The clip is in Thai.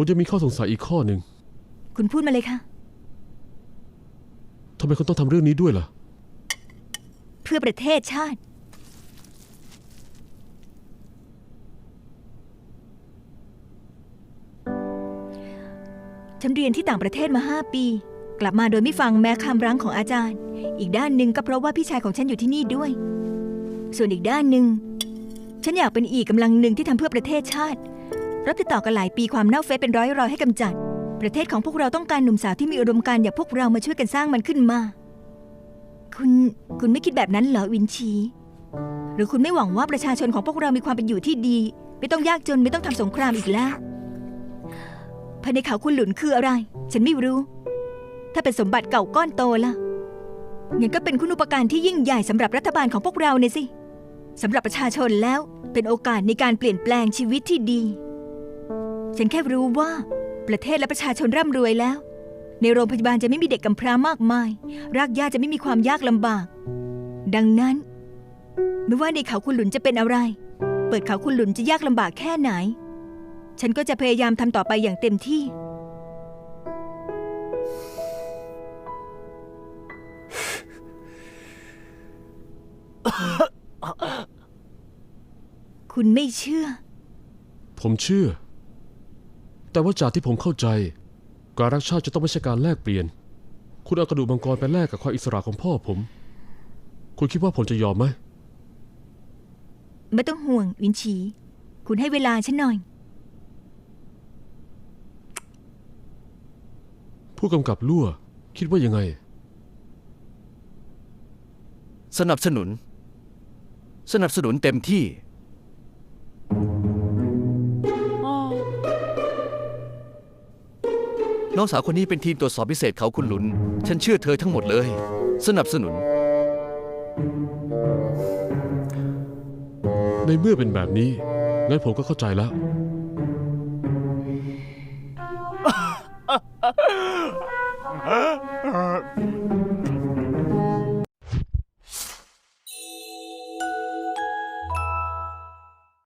ผมจะมีข้อสงสัยอีกข้อหนึ่งคุณพูดมาเลยค่ะ ทำไมคุณต้องทำเรื่องนี้ด้วยล่ะ เพื่อประเทศชาติ ฉันเรียนที่ต่างประเทศมาห้าปี กลับมาโดยไม่ฟังแม้คำรั้งของอาจารย์ อีกด้านหนึ่งก็เพราะว่าพี่ชายของฉันอยู่ที่นี่ด้วย ส่วนอีกด้านหนึ่งฉันอยากเป็นอีกกำลังหนึ่งที่ทำเพื่อประเทศชาติ รับติดต่อกันหลายปีความเน่าเฟะเป็นร้อยรอยๆให้กำจัด ประเทศของพวกเราต้องการหนุ่มสาวที่มีอุดมการณ์อย่างพวกเรามาช่วยกันสร้างมันขึ้นมา คุณคุณไม่คิดแบบนั้นเหรอวินชี หรือคุณไม่หวังว่าประชาชนของพวกเรามีความเป็นอยู่ที่ดี ไม่ต้องยากจนไม่ต้องทำสงครามอีกแล้วภายในเขาคุณหลุนคืออะไร ฉันไม่รู้ ถ้าเป็นสมบัติเก่าก้อนโตล่ะงั้นก็เป็นคุณอุปการที่ยิ่งใหญ่สำหรับรัฐบาลของพวกเราเนี่ยสิสำหรับประชาชนแล้วเป็นโอกาสในการเปลี่ยนแปลงชีวิตที่ดี ฉันแค่รู้ว่าประเทศและประชาชนร่ำรวยแล้ว ในโรงพยาบาลจะไม่มีเด็กกำพร้ามากมาย รากหญ้าจะไม่มีความยากลำบาก ดังนั้น ไม่ว่าในเขาคุณหลุนจะเป็นอะไร เปิดเขาคุณหลุนจะยากลำบากแค่ไหน ฉันก็จะพยายามทำต่อไปอย่างเต็มที่ คุณไม่เชื่อ ผมเชื่อ แต่ว่าจากที่ผมเข้าใจ การรักชาติจะต้องไม่ใช่การแลกเปลี่ยน คุณเอากระดูกมังกรไปแลกกับความอิสระของพ่อผม คุณคิดว่าผมจะยอมไหม ไม่ต้องห่วงวินชี คุณให้เวลาฉันหน่อย ผู้กำกับลั่ว คิดว่ายังไง สนับสนุน สนับสนุนเต็มที่ น้องสาวคนนี้เป็นทีมตรวจสอบพิเศษเขาคุณหลุน ฉันเชื่อเธอทั้งหมดเลย สนับสนุน ในเมื่อเป็นแบบนี้ งั้นผมก็เข้าใจแล้วเ